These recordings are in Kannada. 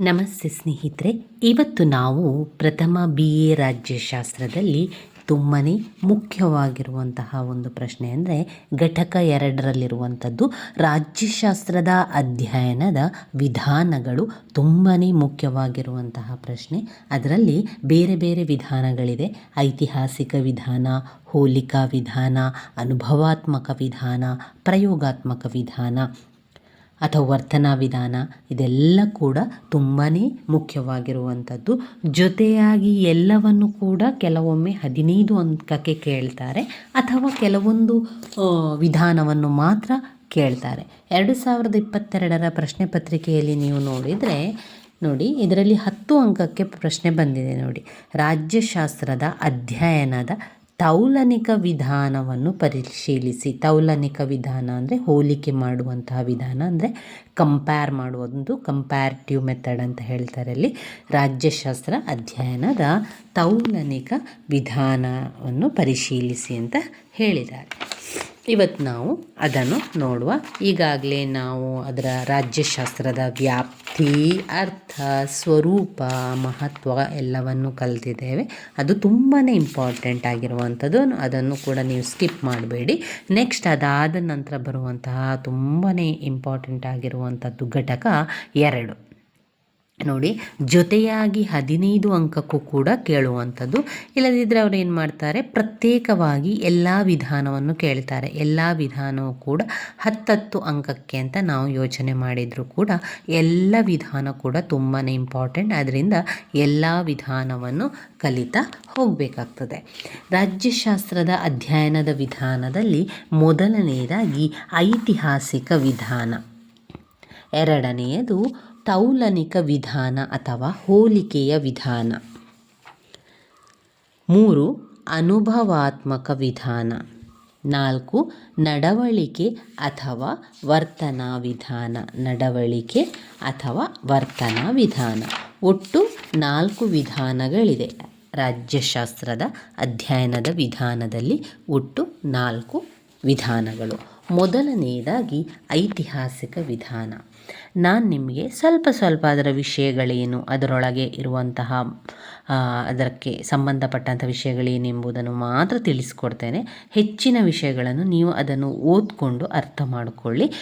ನಮಸ್ತೆ ಸ್ನೇಹಿತರೆ, ಇವತ್ತು ನಾವು ಪ್ರಥಮ ಬಿ ಎ ರಾಜ್ಯಶಾಸ್ತ್ರದಲ್ಲಿ ತುಂಬಾ ಮುಖ್ಯವಾಗಿರುವಂತಹ ಒಂದು ಪ್ರಶ್ನೆ ಅಂದರೆ ಘಟಕ ಎರಡರಲ್ಲಿರುವಂಥದ್ದು ರಾಜ್ಯಶಾಸ್ತ್ರದ ಅಧ್ಯಯನದ ವಿಧಾನಗಳು ತುಂಬಾ ಮುಖ್ಯವಾಗಿರುವಂತಹ ಪ್ರಶ್ನೆ. ಅದರಲ್ಲಿ ಬೇರೆ ಬೇರೆ ವಿಧಾನಗಳಿದೆ. ಐತಿಹಾಸಿಕ ವಿಧಾನ, ಹೋಲಿಕಾ ವಿಧಾನ, ಅನುಭವಾತ್ಮಕ ವಿಧಾನ, ಪ್ರಯೋಗಾತ್ಮಕ ವಿಧಾನ. ಅಥವಾ ವರ್ತನಾ ವಿಧಾನ ಇದೆಲ್ಲ ಕೂಡ ತುಂಬಾ ಮುಖ್ಯವಾಗಿರುವಂಥದ್ದು. ಜೊತೆಯಾಗಿ ಎಲ್ಲವನ್ನು ಕೂಡ ಕೆಲವೊಮ್ಮೆ ಹದಿನೈದು ಅಂಕಕ್ಕೆ ಕೇಳ್ತಾರೆ ಅಥವಾ ಕೆಲವೊಂದು ವಿಧಾನವನ್ನು ಮಾತ್ರ ಕೇಳ್ತಾರೆ. ಎರಡು ಸಾವಿರದ ಇಪ್ಪತ್ತೆರಡರ ಪ್ರಶ್ನೆ ಪತ್ರಿಕೆಯಲ್ಲಿ ನೀವು ನೋಡಿದರೆ, ನೋಡಿ, ಇದರಲ್ಲಿ ಹತ್ತು ಅಂಕಕ್ಕೆ ಪ್ರಶ್ನೆ ಬಂದಿದೆ ನೋಡಿ. ರಾಜ್ಯಶಾಸ್ತ್ರದ ಅಧ್ಯಯನದ ತೌಲನಿಕ ವಿಧಾನವನ್ನು ಪರಿಶೀಲಿಸಿ. ತೌಲನಿಕ ವಿಧಾನ ಅಂದರೆ ಹೋಲಿಕೆ ಮಾಡುವಂತಹ ವಿಧಾನ ಅಂದರೆ ಕಂಪೇರ್ ಮಾಡುವುದು ಕಂಪ್ಯಾರಿಟಿವ್ ಮೆಥಡ್ ಅಂತ ಹೇಳ್ತಾರೆ ಅಲ್ಲಿ. ರಾಜ್ಯಶಾಸ್ತ್ರ ಅಧ್ಯಯನದ ತೌಲನಿಕ ವಿಧಾನವನ್ನು ಪರಿಶೀಲಿಸಿ ಅಂತ ಹೇಳಿದ್ದಾರೆ. ಇವತ್ತು ನಾವು ಅದನ್ನು ನೋಡುವ. ಈಗಾಗಲೇ ನಾವು ಅದರ ರಾಜ್ಯಶಾಸ್ತ್ರದ ವ್ಯಾಪ್ತಿ, ಅರ್ಥ, ಸ್ವರೂಪ, ಮಹತ್ವ ಎಲ್ಲವನ್ನು ಕಲ್ತಿದ್ದೇವೆ. ಅದು ತುಂಬಾ ಇಂಪಾರ್ಟೆಂಟ್ ಆಗಿರುವಂಥದ್ದು. ಅದನ್ನು ಕೂಡ ನೀವು ಸ್ಕಿಪ್ ಮಾಡಬೇಡಿ. ನೆಕ್ಸ್ಟ್ ಅದಾದ ನಂತರ ಬರುವಂತಹ ತುಂಬಾ ಇಂಪಾರ್ಟೆಂಟ್ ಆಗಿರುವಂಥದ್ದು ಘಟಕ ಎರಡು. ನೋಡಿ, ಜೊತೆಯಾಗಿ ಹದಿನೈದು ಅಂಕಕ್ಕೂ ಕೂಡ ಕೇಳುವಂಥದ್ದು. ಇಲ್ಲದಿದ್ದರೆ ಅವ್ರು ಏನು ಮಾಡ್ತಾರೆ, ಪ್ರತ್ಯೇಕವಾಗಿ ಎಲ್ಲ ವಿಧಾನವನ್ನು ಕೇಳ್ತಾರೆ. ಎಲ್ಲ ವಿಧಾನವೂ ಕೂಡ ಹತ್ತತ್ತು ಅಂಕಕ್ಕೆ ಅಂತ ನಾವು ಯೋಚನೆ ಮಾಡಿದರೂ ಕೂಡ ಎಲ್ಲ ವಿಧಾನ ಕೂಡ ತುಂಬಾ ಇಂಪಾರ್ಟೆಂಟ್ ಅದರಿಂದ ಎಲ್ಲ ವಿಧಾನವನ್ನು ಕಲಿತಾ ಹೋಗಬೇಕಾಗ್ತದೆ. ರಾಜ್ಯಶಾಸ್ತ್ರದ ಅಧ್ಯಯನದ ವಿಧಾನದಲ್ಲಿ ಮೊದಲನೆಯದಾಗಿ ಐತಿಹಾಸಿಕ ವಿಧಾನ. ಎರಡನೆಯದು ತೌಲನಿಕ ವಿಧಾನ ಅಥವಾ ಹೋಲಿಕೆಯ ವಿಧಾನ. ಮೂರು, ಅನುಭವಾತ್ಮಕ ವಿಧಾನ. ನಾಲ್ಕು, ನಡವಳಿಕೆ ಅಥವಾ ವರ್ತನಾ ವಿಧಾನ. ನಡವಳಿಕೆ ಅಥವಾ ವರ್ತನಾ ವಿಧಾನ. ಒಟ್ಟು ನಾಲ್ಕು ವಿಧಾನಗಳಿದೆ ರಾಜ್ಯಶಾಸ್ತ್ರದ ಅಧ್ಯಯನದ ವಿಧಾನದಲ್ಲಿ ಒಟ್ಟು ನಾಲ್ಕು ವಿಧಾನಗಳು. ಮೊದಲನೆಯದಾಗಿ ಐತಿಹಾಸಿಕ ವಿಧಾನ. ನಾನು ನಿಮಗೆ ಸ್ವಲ್ಪ ಸ್ವಲ್ಪ ಅದರ ವಿಷಯಗಳೇನು, ಅದರೊಳಗೆ ಇರುವಂತಹ ಅದಕ್ಕೆ ಸಂಬಂಧಪಟ್ಟಂಥ ವಿಷಯಗಳೇನೆಂಬುದನ್ನು ಮಾತ್ರ ತಿಳಿಸ್ಕೊಡ್ತೇನೆ. ಹೆಚ್ಚಿನ ವಿಷಯಗಳನ್ನು ನೀವು ಅದನ್ನು ಓದ್ಕೊಂಡು ಅರ್ಥ ಮಾಡಿಕೊಳ್ಳಿ.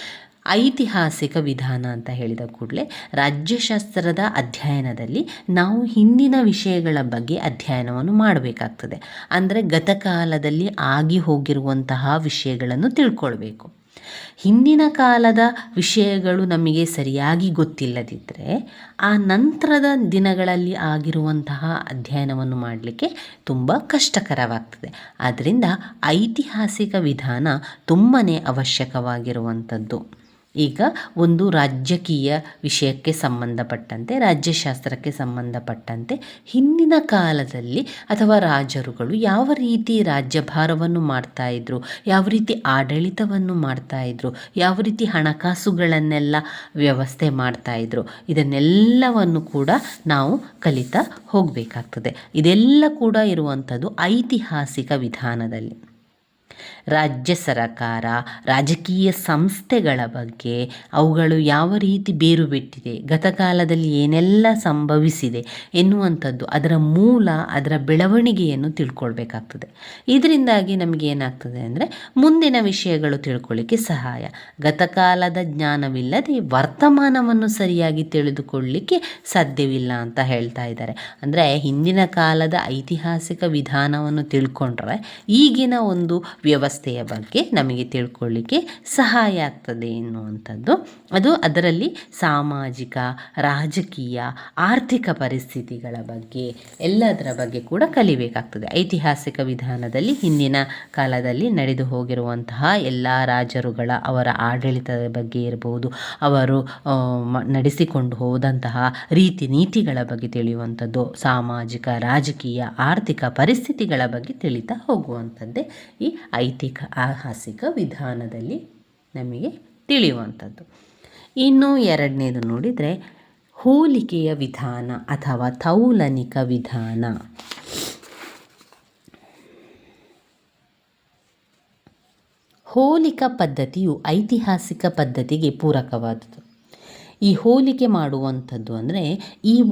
ಐತಿಹಾಸಿಕ ವಿಧಾನ ಅಂತ ಹೇಳಿದ ಕೂಡಲೇ ರಾಜ್ಯಶಾಸ್ತ್ರದ ಅಧ್ಯಯನದಲ್ಲಿ ನಾವು ಹಿಂದಿನ ವಿಷಯಗಳ ಬಗ್ಗೆ ಅಧ್ಯಯನವನ್ನು ಮಾಡಬೇಕಾಗ್ತದೆ. ಅಂದರೆ ಗತಕಾಲದಲ್ಲಿ ಆಗಿ ಹೋಗಿರುವಂತಹ ವಿಷಯಗಳನ್ನು ತಿಳ್ಕೊಳ್ಬೇಕು. ಹಿಂದಿನ ಕಾಲದ ವಿಷಯಗಳು ನಮಗೆ ಸರಿಯಾಗಿ ಗೊತ್ತಿಲ್ಲದಿದ್ದರೆ ಆ ನಂತರದ ದಿನಗಳಲ್ಲಿ ಆಗಿರುವಂತಹ ಅಧ್ಯಯನವನ್ನು ಮಾಡಲಿಕ್ಕೆ ತುಂಬ ಕಷ್ಟಕರವಾಗ್ತದೆ. ಆದ್ದರಿಂದ ಐತಿಹಾಸಿಕ ವಿಧಾನ ತುಂಬಾ ಅವಶ್ಯಕವಾಗಿರುವಂಥದ್ದು. ಈಗ ಒಂದು ರಾಜಕೀಯ ವಿಷಯಕ್ಕೆ ಸಂಬಂಧಪಟ್ಟಂತೆ, ರಾಜ್ಯಶಾಸ್ತ್ರಕ್ಕೆ ಸಂಬಂಧಪಟ್ಟಂತೆ ಹಿಂದಿನ ಕಾಲದಲ್ಲಿ ಅಥವಾ ರಾಜರುಗಳು ಯಾವ ರೀತಿ ರಾಜ್ಯಭಾರವನ್ನು ಮಾಡ್ತಾ ಇದ್ರು, ಯಾವ ರೀತಿ ಆಡಳಿತವನ್ನು ಮಾಡ್ತಾ ಇದ್ರು, ಯಾವ ರೀತಿ ಹಣಕಾಸುಗಳನ್ನೆಲ್ಲ ವ್ಯವಸ್ಥೆ ಮಾಡ್ತಾ ಇದ್ರು, ಇದನ್ನೆಲ್ಲವನ್ನು ಕೂಡ ನಾವು ಕಲಿತಾ ಹೋಗಬೇಕಾಗ್ತದೆ. ಇದೆಲ್ಲ ಕೂಡ ಇರುವಂಥದ್ದು ಐತಿಹಾಸಿಕ ವಿಧಾನದಲ್ಲಿ. ರಾಜ್ಯ ಸರಕಾರ, ರಾಜಕೀಯ ಸಂಸ್ಥೆಗಳ ಬಗ್ಗೆ ಅವುಗಳು ಯಾವ ರೀತಿ ಬೇರು ಬಿಟ್ಟಿದೆ, ಗತಕಾಲದಲ್ಲಿ ಏನೆಲ್ಲ ಸಂಭವಿಸಿದೆ ಎನ್ನುವಂಥದ್ದು ಅದರ ಮೂಲ, ಅದರ ಬೆಳವಣಿಗೆಯನ್ನು ತಿಳ್ಕೊಳ್ಬೇಕಾಗ್ತದೆ. ಇದರಿಂದಾಗಿ ನಮಗೆ ಏನಾಗ್ತದೆ ಅಂದರೆ ಮುಂದಿನ ವಿಷಯಗಳು ತಿಳ್ಕೊಳ್ಳಿಕ್ಕೆ ಸಹಾಯ. ಗತಕಾಲದ ಜ್ಞಾನವಿಲ್ಲದೆ ವರ್ತಮಾನವನ್ನು ಸರಿಯಾಗಿ ತಿಳಿದುಕೊಳ್ಳಲಿಕ್ಕೆ ಸಾಧ್ಯವಿಲ್ಲ ಅಂತ ಹೇಳ್ತಾ ಇದ್ದಾರೆ. ಅಂದರೆ ಹಿಂದಿನ ಕಾಲದ ಐತಿಹಾಸಿಕ ವಿಧಾನವನ್ನು ತಿಳ್ಕೊಂಡ್ರೆ ಈಗಿನ ಒಂದು ವ್ಯವಸ್ಥೆಯ ಬಗ್ಗೆ ನಮಗೆ ತಿಳ್ಕೊಳ್ಳಿಕ್ಕೆ ಸಹಾಯ ಆಗ್ತದೆ ಎನ್ನುವಂಥದ್ದು. ಅದು ಅದರಲ್ಲಿ ಸಾಮಾಜಿಕ, ರಾಜಕೀಯ, ಆರ್ಥಿಕ ಪರಿಸ್ಥಿತಿಗಳ ಬಗ್ಗೆ ಎಲ್ಲದರ ಬಗ್ಗೆ ಕೂಡ ಕಲಿಬೇಕಾಗ್ತದೆ. ಐತಿಹಾಸಿಕ ವಿಧಾನದಲ್ಲಿ ಹಿಂದಿನ ಕಾಲದಲ್ಲಿ ನಡೆದು ಹೋಗಿರುವಂತಹ ಎಲ್ಲ ರಾಜರುಗಳ ಅವರ ಆಡಳಿತದ ಬಗ್ಗೆ ಇರಬಹುದು ಅವರು ನಡೆಸಿಕೊಂಡು ಹೋದಂತಹ ರೀತಿ ನೀತಿಗಳ ಬಗ್ಗೆ ತಿಳಿಯುವಂಥದ್ದು, ಸಾಮಾಜಿಕ, ರಾಜಕೀಯ, ಆರ್ಥಿಕ ಪರಿಸ್ಥಿತಿಗಳ ಬಗ್ಗೆ ತಿಳಿತಾ ಹೋಗುವಂಥದ್ದೇ ಈ ಐತಿಹಾಸಿಕ ವಿಧಾನದಲ್ಲಿ ನಮಗೆ ತಿಳಿಯುವಂಥದ್ದು. ಇನ್ನು ಎರಡನೇದು ನೋಡಿದರೆ ಹೋಲಿಕೆಯ ವಿಧಾನ ಅಥವಾ ತೌಲನಿಕ ವಿಧಾನ. ಹೋಲಿಕಾ ಪದ್ಧತಿಯು ಐತಿಹಾಸಿಕ ಪದ್ಧತಿಗೆ ಪೂರಕವಾದುದು. ಈ ಹೋಲಿಕೆ ಮಾಡುವಂಥದ್ದು ಅಂದರೆ ಈ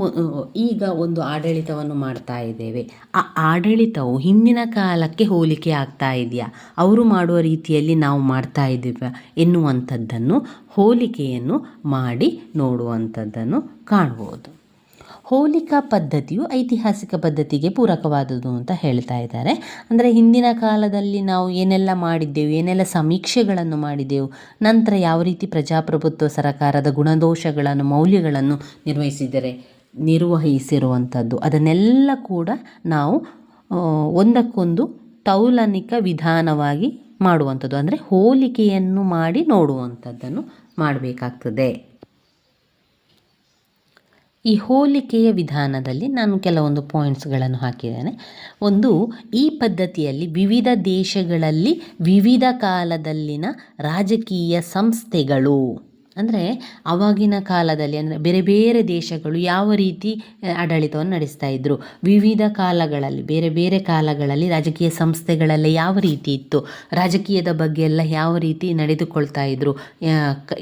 ಈಗ ಒಂದು ಆಡಳಿತವನ್ನು ಮಾಡ್ತಾ ಇದ್ದೇವೆ. ಆ ಆಡಳಿತವು ಹಿಂದಿನ ಕಾಲಕ್ಕೆ ಹೋಲಿಕೆ ಆಗ್ತಾ ಇದೆಯಾ? ಅವರು ಮಾಡುವ ರೀತಿಯಲ್ಲಿ ನಾವು ಮಾಡ್ತಾ ಇದ್ದೀವ ಎನ್ನುವಂಥದ್ದನ್ನು ಹೋಲಿಕೆಯನ್ನು ಮಾಡಿ ನೋಡುವಂಥದ್ದನ್ನು ಕಾಣ್ಬೋದು ಹೋಲಿಕಾ ಪದ್ಧತಿಯು ಐತಿಹಾಸಿಕ ಪದ್ಧತಿಗೆ ಪೂರಕವಾದುದು ಅಂತ ಹೇಳ್ತಾ ಇದ್ದಾರೆ. ಅಂದರೆ ಹಿಂದಿನ ಕಾಲದಲ್ಲಿ ನಾವು ಏನೆಲ್ಲ ಮಾಡಿದ್ದೆವು, ಏನೆಲ್ಲ ಸಮೀಕ್ಷೆಗಳನ್ನು ಮಾಡಿದ್ದೆವು, ನಂತರ ಯಾವ ರೀತಿ ಪ್ರಜಾಪ್ರಭುತ್ವ ಸರಕಾರದ ಗುಣದೋಷಗಳನ್ನು, ಮೌಲ್ಯಗಳನ್ನು ನಿರ್ವಹಿಸಿದರೆ ನಿರ್ವಹಿಸಿರುವಂಥದ್ದು, ಅದನ್ನೆಲ್ಲ ಕೂಡ ನಾವು ಒಂದಕ್ಕೊಂದು ತೌಲನಿಕ ವಿಧಾನವಾಗಿ ಮಾಡುವಂಥದ್ದು. ಅಂದರೆ ಹೋಲಿಕೆಯನ್ನು ಮಾಡಿ ನೋಡುವಂಥದ್ದನ್ನು ಮಾಡಬೇಕಾಗ್ತದೆ. ಈ ಹೋಲಿಕೆಯ ವಿಧಾನದಲ್ಲಿ ನಾನು ಕೆಲವೊಂದು ಪಾಯಿಂಟ್ಸ್ಗಳನ್ನು ಹಾಕಿದ್ದೇನೆ. ಒಂದು, ಈ ಪದ್ಧತಿಯಲ್ಲಿ ವಿವಿಧ ದೇಶಗಳಲ್ಲಿ ವಿವಿಧ ಕಾಲದಲ್ಲಿನ ರಾಜಕೀಯ ಸಂಸ್ಥೆಗಳು. ಅಂದರೆ ಅವಾಗಿನ ಕಾಲದಲ್ಲಿ ಅಂದರೆ ಬೇರೆ ಬೇರೆ ದೇಶಗಳು ಯಾವ ರೀತಿ ಆಡಳಿತವನ್ನು ನಡೆಸ್ತಾ ಇದ್ದರು ವಿವಿಧ ಕಾಲಗಳಲ್ಲಿ, ಬೇರೆ ಬೇರೆ ಕಾಲಗಳಲ್ಲಿ ರಾಜಕೀಯ ಸಂಸ್ಥೆಗಳೆಲ್ಲ ಯಾವ ರೀತಿ ಇತ್ತು? ರಾಜಕೀಯದ ಬಗ್ಗೆ ಎಲ್ಲ ಯಾವ ರೀತಿ ನಡೆದುಕೊಳ್ತಾ ಇದ್ದರು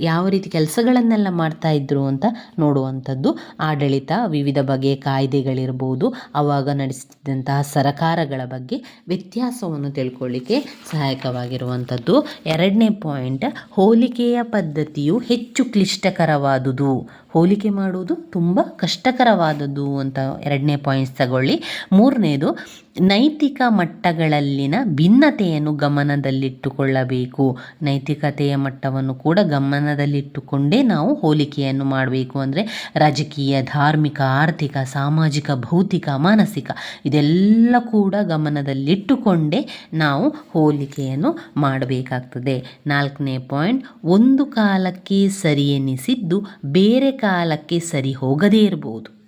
ಯಾವ ರೀತಿ ಕೆಲಸಗಳನ್ನೆಲ್ಲ ಮಾಡ್ತಾ ಇದ್ದರು ಅಂತ ನೋಡುವಂಥದ್ದು. ಆಡಳಿತ ವಿವಿಧ ಬಗೆಯ ಕಾಯ್ದೆಗಳಿರ್ಬೋದು. ಆವಾಗ ನಡೆಸ್ತಿದ್ದಂತಹ ಸರಕಾರಗಳ ಬಗ್ಗೆ ವ್ಯತ್ಯಾಸವನ್ನು ತಿಳ್ಕೊಳ್ಳಿಕ್ಕೆ ಸಹಾಯಕವಾಗಿರುವಂಥದ್ದು. ಎರಡನೇ ಪಾಯಿಂಟ್, ಹೋಲಿಕೆಯ ಪದ್ಧತಿಯು ಹೆಚ್ಚು ಕ್ಲಿಷ್ಟಕರವಾದುದು. ಹೋಲಿಕೆ ಮಾಡುವುದು ತುಂಬ ಕಷ್ಟಕರವಾದದ್ದು ಅಂತ ಎರಡನೇ ಪಾಯಿಂಟ್ಸ್ ತಗೊಳ್ಳಿ. ಮೂರನೇದು ನೈತಿಕ ಮಟ್ಟಗಳಲ್ಲಿನ ಭಿನ್ನತೆಯನ್ನು ಗಮನದಲ್ಲಿಟ್ಟುಕೊಳ್ಳಬೇಕು. ನೈತಿಕತೆಯ ಮಟ್ಟವನ್ನು ಕೂಡ ಗಮನದಲ್ಲಿಟ್ಟುಕೊಂಡೇ ನಾವು ಹೋಲಿಕೆಯನ್ನು ಮಾಡಬೇಕು ಅಂದರೆ ರಾಜಕೀಯ, ಧಾರ್ಮಿಕ, ಆರ್ಥಿಕ, ಸಾಮಾಜಿಕ, ಭೌತಿಕ, ಮಾನಸಿಕ ಇದೆಲ್ಲ ಕೂಡ ಗಮನದಲ್ಲಿಟ್ಟುಕೊಂಡೇ ನಾವು ಹೋಲಿಕೆಯನ್ನು ಮಾಡಬೇಕಾಗ್ತದೆ. ನಾಲ್ಕನೇ ಪಾಯಿಂಟ್, ಒಂದು ಕಾಲಕ್ಕೆ ಸರಿ ಎನಿಸಿದ್ದು ಬೇರೆ ಕಾಲಕ್ಕೆ ಸರಿ ಹೋಗದೇ ಇರ್ಬೋದು.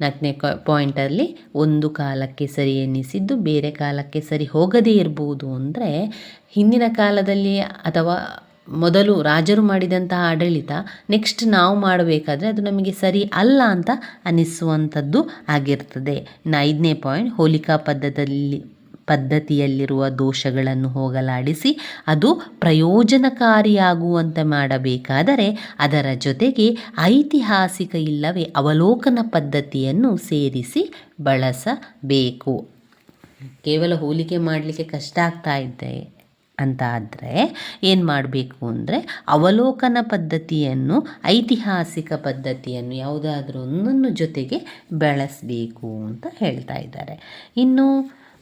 ನಾಲ್ಕನೇ ಪಾಯಿಂಟಲ್ಲಿ ಒಂದು ಕಾಲಕ್ಕೆ ಸರಿ ಎನ್ನಿಸಿದ್ದು ಬೇರೆ ಕಾಲಕ್ಕೆ ಸರಿ ಹೋಗದೇ ಇರಬಹುದು ಅಂದರೆ ಹಿಂದಿನ ಕಾಲದಲ್ಲಿ ಅಥವಾ ಮೊದಲು ರಾಜರು ಮಾಡಿದಂತಹ ಆಡಳಿತ ನೆಕ್ಸ್ಟ್ ನಾವು ಮಾಡಬೇಕಾದ್ರೆ ಅದು ನಮಗೆ ಸರಿ ಅಲ್ಲ ಅಂತ ಅನ್ನಿಸುವಂಥದ್ದು ಆಗಿರ್ತದೆ. ಇನ್ನು ಐದನೇ ಪಾಯಿಂಟ್ ಹೋಲಿಕಾ ಪದ್ಧತಿಯಲ್ಲಿ ಪದ್ಧತಿಯಲ್ಲಿರುವ ದೋಷಗಳನ್ನು ಹೋಗಲಾಡಿಸಿ ಅದು ಪ್ರಯೋಜನಕಾರಿಯಾಗುವಂತೆ ಮಾಡಬೇಕಾದರೆ ಅದರ ಜೊತೆಗೆ ಐತಿಹಾಸಿಕ ಇಲ್ಲವೇ ಅವಲೋಕನ ಪದ್ಧತಿಯನ್ನು ಸೇರಿಸಿ ಬಳಸಬೇಕು. ಕೇವಲ ಹೋಲಿಕೆ ಮಾಡಲಿಕ್ಕೆ ಕಷ್ಟ ಆಗ್ತಾ ಇದೆ ಅಂತ ಆದರೆ ಏನು ಮಾಡಬೇಕು ಅಂದರೆ ಅವಲೋಕನ ಪದ್ಧತಿಯನ್ನು, ಐತಿಹಾಸಿಕ ಪದ್ಧತಿಯನ್ನು ಯಾವುದಾದ್ರೂ ಒಂದನ್ನು ಜೊತೆಗೆ ಬೆಳೆಸಬೇಕು ಅಂತ ಹೇಳ್ತಾ ಇದ್ದಾರೆ. ಇನ್ನು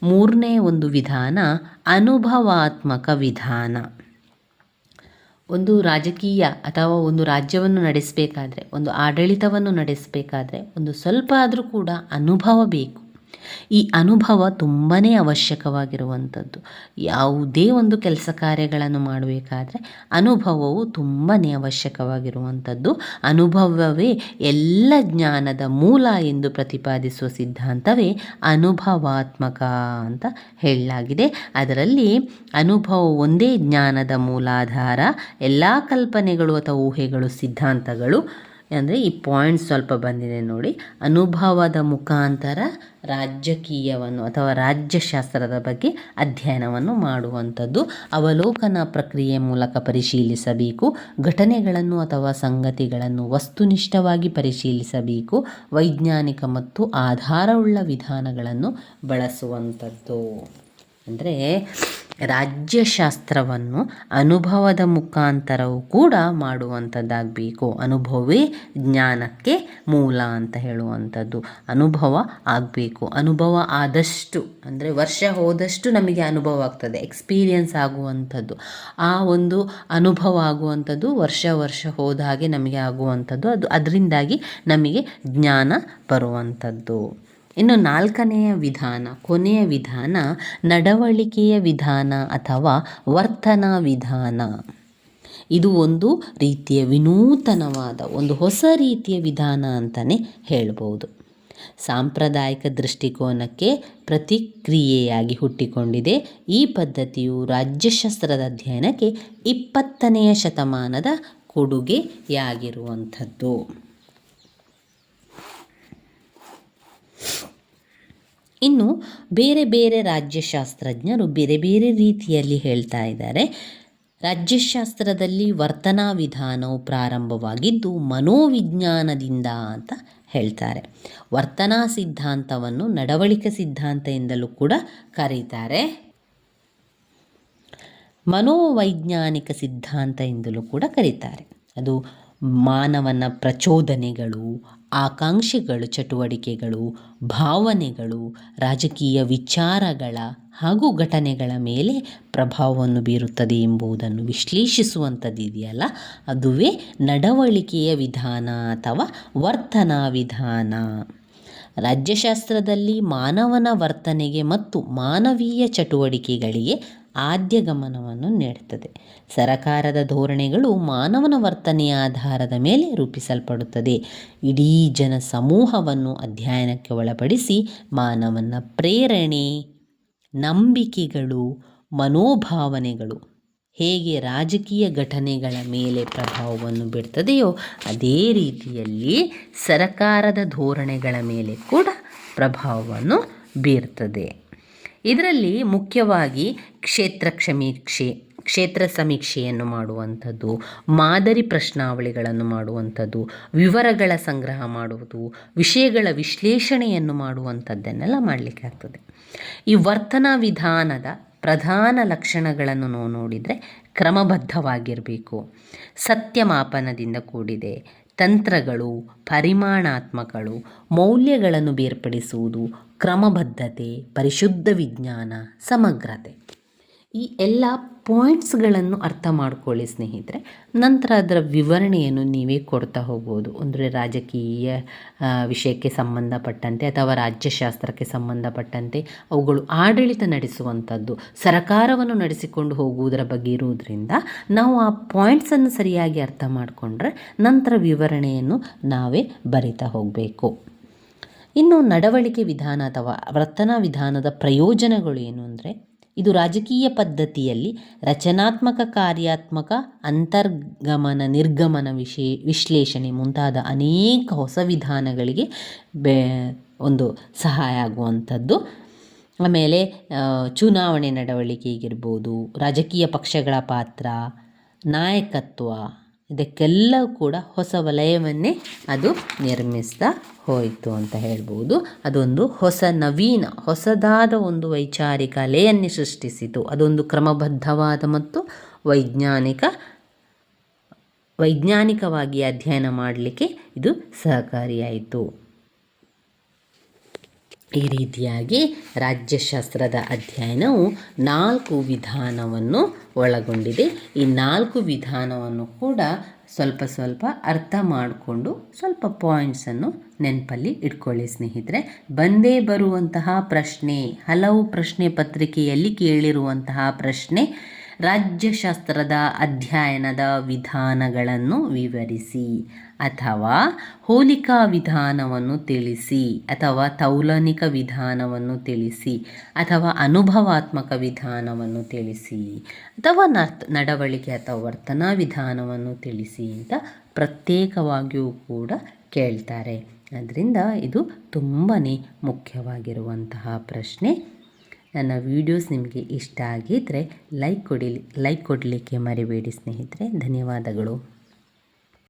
ಮೂರನೇ ಒಂದು ವಿಧಾನ ಅನುಭವಾತ್ಮಕ ವಿಧಾನ. ಒಂದು ರಾಜಕೀಯ ಅಥವಾ ಒಂದು ರಾಜ್ಯವನ್ನು ನಡೆಸಬೇಕಾದ್ರೆ, ಒಂದು ಆಡಳಿತವನ್ನು ನಡೆಸಬೇಕಾದ್ರೆ, ಒಂದು ಸ್ವಲ್ಪ ಆದರೂ ಕೂಡ ಅನುಭವ ಬೇಕು. ಈ ಅನುಭವ ತುಂಬಾ ಅವಶ್ಯಕವಾಗಿರುವಂಥದ್ದು. ಯಾವುದೇ ಒಂದು ಕೆಲಸ ಕಾರ್ಯಗಳನ್ನು ಮಾಡಬೇಕಾದ್ರೆ ಅನುಭವವು ತುಂಬಾ ಅವಶ್ಯಕವಾಗಿರುವಂಥದ್ದು. ಅನುಭವವೇ ಎಲ್ಲ ಜ್ಞಾನದ ಮೂಲ ಎಂದು ಪ್ರತಿಪಾದಿಸುವ ಸಿದ್ಧಾಂತವೇ ಅನುಭವಾತ್ಮಕ ಅಂತ ಹೇಳಲಾಗಿದೆ. ಅದರಲ್ಲಿ ಅನುಭವ ಒಂದೇ ಜ್ಞಾನದ ಮೂಲಾಧಾರ, ಎಲ್ಲ ಕಲ್ಪನೆಗಳು ಅಥವಾ ಊಹೆಗಳು, ಸಿದ್ಧಾಂತಗಳು ಅಂದರೆ ಈ ಪಾಯಿಂಟ್ ಸ್ವಲ್ಪ ಬಂದಿದೆ ನೋಡಿ. ಅನುಭವದ ಮುಖಾಂತರ ರಾಜಕೀಯವನ್ನು ಅಥವಾ ರಾಜ್ಯಶಾಸ್ತ್ರದ ಬಗ್ಗೆ ಅಧ್ಯಯನವನ್ನು ಮಾಡುವಂಥದ್ದು. ಅವಲೋಕನ ಪ್ರಕ್ರಿಯೆ ಮೂಲಕ ಪರಿಶೀಲಿಸಬೇಕು. ಘಟನೆಗಳನ್ನು ಅಥವಾ ಸಂಗತಿಗಳನ್ನು ವಸ್ತುನಿಷ್ಠವಾಗಿ ಪರಿಶೀಲಿಸಬೇಕು. ವೈಜ್ಞಾನಿಕ ಮತ್ತು ಆಧಾರವುಳ್ಳ ವಿಧಾನಗಳನ್ನು ಬಳಸುವಂಥದ್ದು. ಅಂದರೆ ರಾಜ್ಯಶಾಸ್ತ್ರವನ್ನು ಅನುಭವದ ಮುಖಾಂತರವೂ ಕೂಡ ಮಾಡುವಂಥದ್ದಾಗಬೇಕು. ಅನುಭವವೇ ಜ್ಞಾನಕ್ಕೆ ಮೂಲ ಅಂತ ಹೇಳುವಂಥದ್ದು. ಅನುಭವ ಆಗಬೇಕು. ಅನುಭವ ಆದಷ್ಟು, ಅಂದರೆ ವರ್ಷ ಹೋದಷ್ಟು ನಮಗೆ ಅನುಭವ ಆಗ್ತದೆ. ಎಕ್ಸ್ಪೀರಿಯನ್ಸ್ ಆಗುವಂಥದ್ದು. ಆ ಒಂದು ಅನುಭವ ಆಗುವಂಥದ್ದು, ವರ್ಷ ವರ್ಷ ಹೋದ ಹಾಗೆ ನಮಗೆ ಆಗುವಂಥದ್ದು. ಅದು ಅದರಿಂದಾಗಿ ನಮಗೆ ಜ್ಞಾನ ಬರುವಂಥದ್ದು. ಇನ್ನು ನಾಲ್ಕನೆಯ ವಿಧಾನ, ಕೊನೆಯ ವಿಧಾನ, ನಡವಳಿಕೆಯ ವಿಧಾನ ಅಥವಾ ವರ್ತನಾ ವಿಧಾನ. ಇದು ಒಂದು ರೀತಿಯ ವಿನೂತನವಾದ, ಒಂದು ಹೊಸ ರೀತಿಯ ವಿಧಾನ ಅಂತಲೇ ಹೇಳ್ಬೋದು. ಸಾಂಪ್ರದಾಯಿಕ ದೃಷ್ಟಿಕೋನಕ್ಕೆ ಪ್ರತಿಕ್ರಿಯೆಯಾಗಿ ಹುಟ್ಟಿಕೊಂಡಿದೆ ಈ ಪದ್ಧತಿಯು ರಾಜ್ಯಶಾಸ್ತ್ರದ ಅಧ್ಯಯನಕ್ಕೆ ಇಪ್ಪತ್ತನೆಯ ಶತಮಾನದ ಕೊಡುಗೆಯಾಗಿರುವಂಥದ್ದು. ಇನ್ನು ಬೇರೆ ಬೇರೆ ರಾಜ್ಯಶಾಸ್ತ್ರಜ್ಞರು ಬೇರೆ ಬೇರೆ ರೀತಿಯಲ್ಲಿ ಹೇಳ್ತಾ ಇದ್ದಾರೆ. ರಾಜ್ಯಶಾಸ್ತ್ರದಲ್ಲಿ ವರ್ತನಾ ವಿಧಾನವು ಪ್ರಾರಂಭವಾಗಿದ್ದು ಮನೋವಿಜ್ಞಾನದಿಂದ ಅಂತ ಹೇಳ್ತಾರೆ. ವರ್ತನಾ ಸಿದ್ಧಾಂತವನ್ನು ನಡವಳಿಕೆ ಸಿದ್ಧಾಂತ ಎಂದಲೂ ಕೂಡ ಕರೀತಾರೆ. ಮನೋವೈಜ್ಞಾನಿಕ ಸಿದ್ಧಾಂತ ಎಂದಲೂ ಕೂಡ ಕರೀತಾರೆ. ಅದು ಮಾನವನ ಪ್ರಚೋದನೆಗಳು, ಆಕಾಂಕ್ಷೆಗಳು, ಚಟುವಟಿಕೆಗಳು, ಭಾವನೆಗಳು, ರಾಜಕೀಯ ವಿಚಾರಗಳ ಹಾಗೂ ಘಟನೆಗಳ ಮೇಲೆ ಪ್ರಭಾವವನ್ನು ಬೀರುತ್ತದೆ ಎಂಬುದನ್ನು ವಿಶ್ಲೇಷಿಸುವಂಥದ್ದಿದೆಯಲ್ಲ ಅದುವೇ ನಡವಳಿಕೆಯ ವಿಧಾನ ಅಥವಾ ವರ್ತನಾ ವಿಧಾನ. ರಾಜ್ಯಶಾಸ್ತ್ರದಲ್ಲಿ ಮಾನವನ ವರ್ತನೆಗೆ ಮತ್ತು ಮಾನವೀಯ ಚಟುವಟಿಕೆಗಳಿಗೆ ಆದ್ಯ ಗಮನವನ್ನು ನೀಡುತ್ತದೆ. ಸರಕಾರದ ಧೋರಣೆಗಳು ಮಾನವನ ವರ್ತನೆಯ ಆಧಾರದ ಮೇಲೆ ರೂಪಿಸಲ್ಪಡುತ್ತದೆ. ಇಡೀ ಜನ ಸಮೂಹವನ್ನು ಅಧ್ಯಯನಕ್ಕೆ ಒಳಪಡಿಸಿ ಮಾನವನ ಪ್ರೇರಣೆ, ನಂಬಿಕೆಗಳು, ಮನೋಭಾವನೆಗಳು ಹೇಗೆ ರಾಜಕೀಯ ಘಟನೆಗಳ ಮೇಲೆ ಪ್ರಭಾವವನ್ನು ಬೀರ್ತದೆಯೋ ಅದೇ ರೀತಿಯಲ್ಲಿ ಸರಕಾರದ ಧೋರಣೆಗಳ ಮೇಲೆ ಕೂಡ ಪ್ರಭಾವವನ್ನು ಬೀರ್ತದೆ. ಇದರಲ್ಲಿ ಮುಖ್ಯವಾಗಿ ಕ್ಷೇತ್ರ ಸಮೀಕ್ಷೆ ಕ್ಷೇತ್ರ ಸಮೀಕ್ಷೆಯನ್ನು ಮಾಡುವಂಥದ್ದು, ಮಾದರಿ ಪ್ರಶ್ನಾವಳಿಗಳನ್ನು ಮಾಡುವಂಥದ್ದು, ವಿವರಗಳ ಸಂಗ್ರಹ ಮಾಡುವುದು, ವಿಷಯಗಳ ವಿಶ್ಲೇಷಣೆಯನ್ನು ಮಾಡುವಂಥದ್ದನ್ನೆಲ್ಲ ಮಾಡಲಿಕ್ಕೆ ಆಗ್ತದೆ. ಈ ವರ್ತನಾ ವಿಧಾನದ ಪ್ರಧಾನ ಲಕ್ಷಣಗಳನ್ನು ನಾವು ನೋಡಿದರೆ ಕ್ರಮಬದ್ಧವಾಗಿರಬೇಕು. ಸತ್ಯಮಾಪನದಿಂದ ಕೂಡಿದೆ, ತಂತ್ರಗಳು, ಪರಿಮಾಣಾತ್ಮಕಗಳು, ಮೌಲ್ಯಗಳನ್ನು ಬೇರ್ಪಡಿಸುವುದು ಕ್ರಮಬದ್ಧತೆ, ಪರಿಶುದ್ಧ ವಿಜ್ಞಾನ, ಸಮಗ್ರತೆ. ಈ ಎಲ್ಲ ಪಾಯಿಂಟ್ಸ್ಗಳನ್ನು ಅರ್ಥ ಮಾಡ್ಕೊಳ್ಳಿ ಸ್ನೇಹಿತರೆ. ನಂತರ ಅದರ ವಿವರಣೆಯನ್ನು ನೀವೇ ಕೊಡ್ತಾ ಹೋಗ್ಬೋದು. ಅಂದರೆ ರಾಜಕೀಯ ವಿಷಯಕ್ಕೆ ಸಂಬಂಧಪಟ್ಟಂತೆ ಅಥವಾ ರಾಜ್ಯಶಾಸ್ತ್ರಕ್ಕೆ ಸಂಬಂಧಪಟ್ಟಂತೆ ಅವುಗಳು ಆಡಳಿತ ನಡೆಸುವಂಥದ್ದು, ಸರಕಾರವನ್ನು ನಡೆಸಿಕೊಂಡು ಹೋಗುವುದರ ಬಗ್ಗೆ ಇರುವುದರಿಂದ ನಾವು ಆ ಪಾಯಿಂಟ್ಸನ್ನು ಸರಿಯಾಗಿ ಅರ್ಥ ಮಾಡಿಕೊಂಡ್ರೆ ನಂತರ ವಿವರಣೆಯನ್ನು ನಾವೇ ಬರಿತಾ ಹೋಗಬೇಕು. ಇನ್ನು ನಡವಳಿಕೆ ವಿಧಾನ ಅಥವಾ ವರ್ತನಾ ವಿಧಾನದ ಪ್ರಯೋಜನಗಳು ಏನು ಅಂದರೆ, ಇದು ರಾಜಕೀಯ ಪದ್ಧತಿಯಲ್ಲಿ ರಚನಾತ್ಮಕ ಕಾರ್ಯಾತ್ಮಕ ಅಂತರ್ಗಮನ ನಿರ್ಗಮನ ವಿಶೇ, ವಿಶ್ಲೇಷಣೆ ಮುಂತಾದ ಅನೇಕ ಹೊಸ ವಿಧಾನಗಳಿಗೆ ಬೆ, ಒಂದು ಸಹಾಯ ಆಗುವಂಥದ್ದು. ಆಮೇಲೆ ಚುನಾವಣೆ ನಡವಳಿಕೆಗಿರ್ಬೋದು ರಾಜಕೀಯ ಪಕ್ಷಗಳ ಪಾತ್ರ, ನಾಯಕತ್ವ ಇದಕ್ಕೆಲ್ಲ ಕೂಡ ಹೊಸ ವಲಯವನ್ನೇ ಅದು ನಿರ್ಮಿಸ್ತಾ ಹೋಯಿತು ಅಂತ ಹೇಳ್ಬೋದು. ಅದೊಂದು ಹೊಸ ನವೀನ, ಹೊಸದಾದ ಒಂದು ವೈಚಾರಿಕ ಅಲೆಯನ್ನೇ ಸೃಷ್ಟಿಸಿತು. ಅದೊಂದು ಕ್ರಮಬದ್ಧವಾದ ಮತ್ತು ವೈಜ್ಞಾನಿಕ, ವೈಜ್ಞಾನಿಕವಾಗಿ ಅಧ್ಯಯನ ಮಾಡಲಿಕ್ಕೆ ಇದು ಸಹಕಾರಿಯಾಯಿತು. ಈ ರೀತಿಯಾಗಿ ರಾಜ್ಯಶಾಸ್ತ್ರದ ಅಧ್ಯಯನವು ನಾಲ್ಕು ವಿಧಾನವನ್ನು ಒಳಗೊಂಡಿದೆ. ಈ ನಾಲ್ಕು ವಿಧಾನವನ್ನು ಕೂಡ ಸ್ವಲ್ಪ ಸ್ವಲ್ಪ ಅರ್ಥ ಮಾಡಿಕೊಂಡು ಸ್ವಲ್ಪ ಪಾಯಿಂಟ್ಸನ್ನು ನೆನಪಲ್ಲಿ ಇಟ್ಕೊಳ್ಳಿ ಸ್ನೇಹಿತರೆ. ಬಂದೇ ಬರುವಂತಹ ಪ್ರಶ್ನೆ, ಹಲವು ಪ್ರಶ್ನೆ ಪತ್ರಿಕೆಯಲ್ಲಿ ಕೇಳಿರುವಂತಹ ಪ್ರಶ್ನೆ ರಾಜ್ಯಶಾಸ್ತ್ರದ ಅಧ್ಯಯನದ ವಿಧಾನಗಳನ್ನು ವಿವರಿಸಿ ಅಥವಾ ಹೋಲಿಕಾ ವಿಧಾನವನ್ನು ತಿಳಿಸಿ ಅಥವಾ ತೌಲನಿಕ ವಿಧಾನವನ್ನು ತಿಳಿಸಿ ಅಥವಾ ಅನುಭವಾತ್ಮಕ ವಿಧಾನವನ್ನು ತಿಳಿಸಿ ಅಥವಾ ನಡವಳಿಕೆ ಅಥವಾ ವರ್ತನಾ ವಿಧಾನವನ್ನು ತಿಳಿಸಿ ಅಂತ ಪ್ರತ್ಯೇಕವಾಗಿಯೂ ಕೂಡ ಕೇಳ್ತಾರೆ. ಅದರಿಂದ ಇದು ತುಂಬಾ ಮುಖ್ಯವಾಗಿರುವಂತಹ ಪ್ರಶ್ನೆ. ನನ್ನ ವೀಡಿಯೋಸ್ ನಿಮಗೆ ಇಷ್ಟ ಆಗಿದ್ದರೆ ಲೈಕ್ ಕೊಡಿ ಲೈಕ್ ಕೊಡಲಿಕ್ಕೆ ಮರಿಬೇಡಿ ಸ್ನೇಹಿತರೆ. ಧನ್ಯವಾದಗಳು.